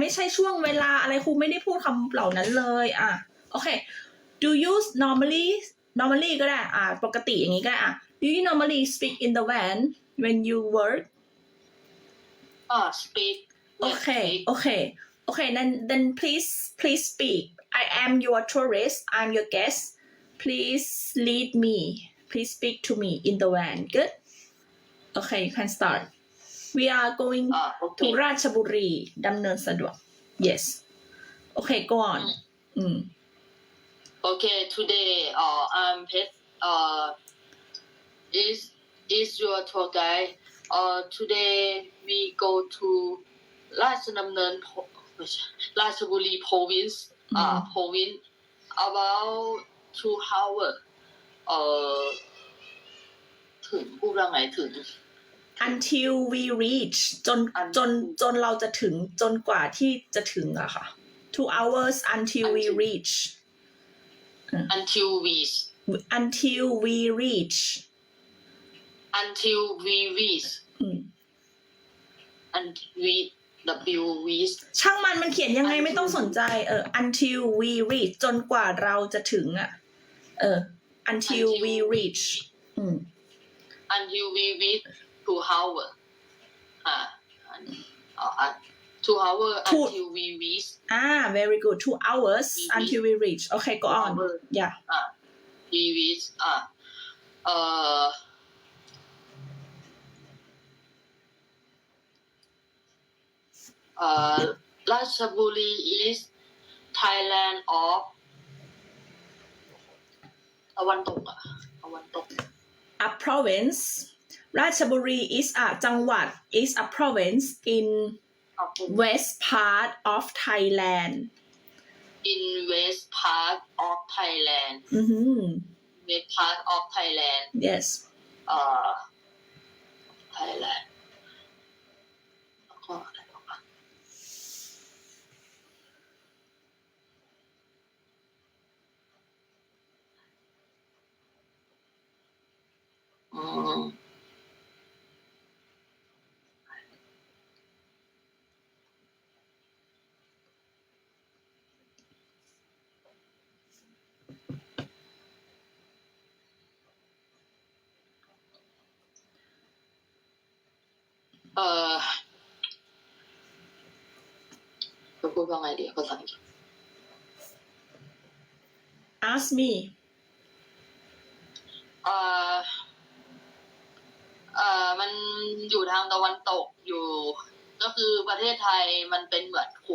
ไม่ใช่ช่วงเวลาอะไรครูไม่ได้พูดคำเหล่านั้นเลยอะโอเค do you normally normally ก็ได้อะปกติอย่างนี้ก็ได้อะ do you normally speak in the van when you work อ่า speak Okay, okay, okay. Then, then please, please speak. I am your tourist. I'm your guest. Please lead me. Please speak to me in the van. Good. Okay, you can start. We are going อ่าโอเค to ราชบุรีดำเนินสะดวก Yes. Okay, go on. อืม Okay, today, uh, I'm pet. Uh, is is your tour guide? Uh, today we go to ราชดำเนิน Pro- ไม่ใช่ราชบุรี province. Uh, อืม province about two hour. Uh, ถึงพูดว่าไงถึง until we reach จน Until จนจนเราจะถึงจนกว่าที่จะถึงอะค่ะ two hours until we Until- reach until we until we reach until we reach อืม and we w reach ช่างมันมันเขียนยังไง Until ไม่ต้องสนใจเออ until we reach จนกว่าเราจะถึงอะเออ until we reach อืม until we reach two hour อ่าอันอ่าอ่า two hour Two- until we reach อ่า very good two hours We until we reach okay go on Hour. yeah อ่า we reach อ่าเอ่อเอ่อราชบุรี is Thailand of ตะวันตกอะตะวันตก a province Ratchaburi is a jangwat, is a province in west part of Thailand. In west part of Thailand. Mm-hmm. West part of Thailand. Yes. Uh, Thailand. Oh, อืม เอ่อจะพูดว่าไงดีภาษาอังกฤษ ask me เอ่อเอ่อมันอยู่ทางตะวันตกอยู่ ก็คือประเทศไทยมันเป็นเหมือนโค